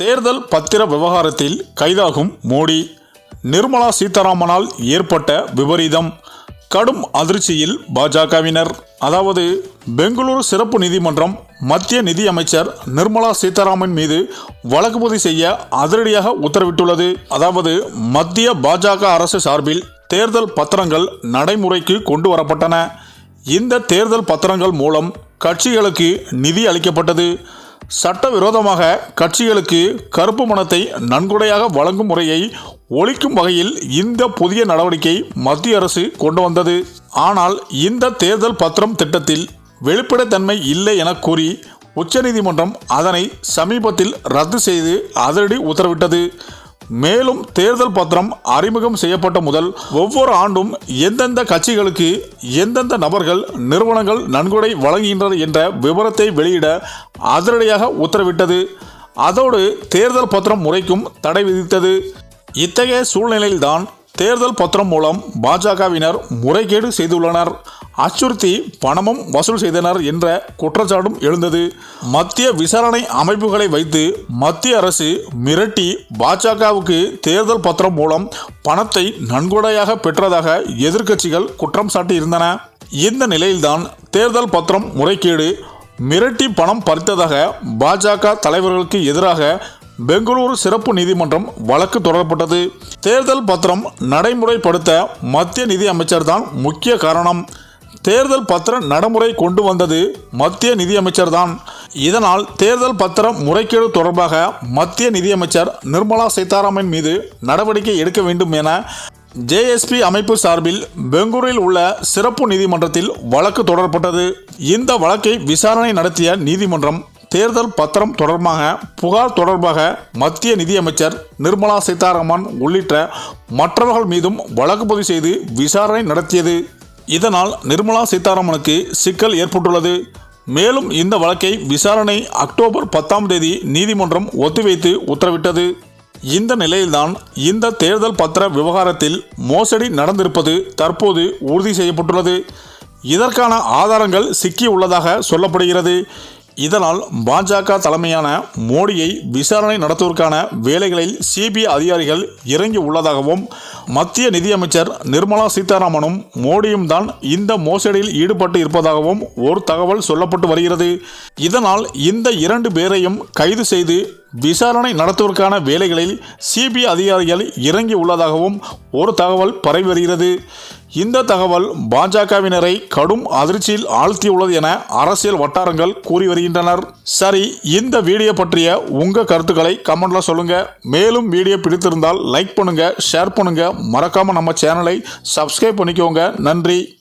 தேர்தல் பத்திர விவகாரத்தில் கைதாகும் மோடி. நிர்மலா சீதாராமனால் ஏற்பட்ட விபரீதம். கடும் அதிர்ச்சியில் பாஜகவினர். அதாவது பெங்களூரு சிறப்பு நீதிமன்றம் மத்திய நிதி அமைச்சர் நிர்மலா சீதாராமன் மீது வழக்குப்பதிவு செய்ய அதிரடியாக உத்தரவிட்டுள்ளது. அதாவது மத்திய பாஜக அரசு சார்பில் தேர்தல் பத்திரங்கள் நடைமுறைக்கு கொண்டு வரப்பட்டன. இந்த தேர்தல் பத்திரங்கள் மூலம் கட்சிகளுக்கு நிதி அளிக்கப்பட்டது. சட்டவிரோதமாக கட்சிகளுக்கு கருப்பு மனத்தை நன்கொடையாக வழங்கும் முறையை ஒழிக்கும் வகையில் இந்த புதிய நடவடிக்கை மத்திய அரசு கொண்டு வந்தது. ஆனால் இந்த தேர்தல் பத்திரம் திட்டத்தில் வெளிப்படைத்தன்மை இல்லை என கூறி உச்சநீதிமன்றம் அதனை சமீபத்தில் ரத்து செய்து அதிரடி உத்தரவிட்டது. மேலும் தேர்தல் பத்திரம் அறிமுகம் செய்யப்பட்ட முதல் ஒவ்வொரு ஆண்டும் எந்தெந்த கட்சிகளுக்கு எந்தெந்த நபர்கள் நிறுவனங்கள் நன்கொடை வழங்குகின்றது என்ற விவரத்தை வெளியிட அதிரடியாக உத்தரவிட்டது. அதோடு தேர்தல் பத்திரம் முறைக்கும் தடை விதித்தது. இத்தகைய சூழ்நிலையில்தான் தேர்தல் பத்திரம் மூலம் பாஜகவினர் முறைகேடு செய்துள்ளனர். அச்சுறுத்தி பணமும் வசூல் செய்தனர் என்ற குற்றச்சாட்டும் எழுந்தது. மத்திய விசாரணை அமைப்புகளை வைத்து மத்திய அரசு மிரட்டி பாஜகவுக்கு தேர்தல் பத்திரம் மூலம் பணத்தை நன்கொடையாக பெற்றதாக எதிர்க்கட்சிகள் குற்றம் சாட்டியிருந்தன. இந்த நிலையில்தான் தேர்தல் பத்திரம் முறைகேடு மிரட்டி பணம் பறித்ததாக பாஜக தலைவர்களுக்கு எதிராக பெங்களூரு சிறப்பு நீதிமன்றம் வழக்கு தொடரப்பட்டது. தேர்தல் பத்திரம் நடைமுறைப்படுத்த மத்திய நிதி அமைச்சர் தான் முக்கிய காரணம். தேர்தல் பத்திர நடைமுறை கொண்டு வந்தது மத்திய நிதியமைச்சர் தான் இதனால் தேர்தல் பத்திர முறைகேடு தொடர்பாக மத்திய நிதியமைச்சர் நிர்மலா சீதாராமன் மீது நடவடிக்கை எடுக்க வேண்டும் என ஜேஎஸ்பி அமைப்பு சார்பில் பெங்களூரில் உள்ள சிறப்பு நீதிமன்றத்தில் வழக்கு தொடரப்பட்டது. இந்த வழக்கை விசாரணை நடத்திய நீதிமன்றம் தேர்தல் பத்திரம் தொடர்பாக புகார் தொடர்பாக மத்திய நிதியமைச்சர் நிர்மலா சீதாராமன் உள்ளிட்ட மற்றவர்கள் மீதும் வழக்கு பதிவு செய்து விசாரணை நடத்தியது. இதனால் நிர்மலா சீதாராமனுக்கு சிக்கல் ஏற்பட்டுள்ளது. மேலும் இந்த வழக்கை விசாரணை அக்டோபர் பத்தாம் தேதி நீதிமன்றம் ஒத்திவைத்து உத்தரவிட்டது. இந்த நிலையில்தான் இந்த தேர்தல் பத்திர விவகாரத்தில் மோசடி நடந்திருப்பது தற்போது உறுதி செய்யப்பட்டுள்ளது. இதற்கான ஆதாரங்கள் சிக்கி உள்ளதாக சொல்லப்படுகிறது. இதனால் பாஜக தலைமையான மோடியை விசாரணை நடத்துவதற்கான வேலைகளில் சிபிஐ அதிகாரிகள் இறங்கி உள்ளதாகவும் மத்திய நிதியமைச்சர் நிர்மலா சீதாராமனும் மோடியும் தான் இந்த மோசடியில் ஈடுபட்டு இருப்பதாகவும் ஒரு தகவல் சொல்லப்பட்டு வருகிறது. இதனால் இந்த இரண்டு பேரையும் கைது செய்து விசாரணை நடத்துவதற்கான வேலைகளில் சிபிஐ அதிகாரிகள் இறங்கி உள்ளதாகவும் ஒரு தகவல் பரவி வருகிறது. இந்த தகவல் பாஜகவினரை கடும் அதிர்ச்சியில் ஆழ்த்தியுள்ளது என அரசியல் வட்டாரங்கள் கூறி வருகின்றனர். சரி இந்த வீடியோ பற்றிய உங்கள் கருத்துக்களை கமெண்ட்ல சொல்லுங்க. மேலும் வீடியோ பிடித்திருந்தால் லைக் பண்ணுங்க ஷேர் பண்ணுங்க. மறக்காம நம்ம சேனலை சப்ஸ்கிரைப் பண்ணிக்கோங்க. நன்றி.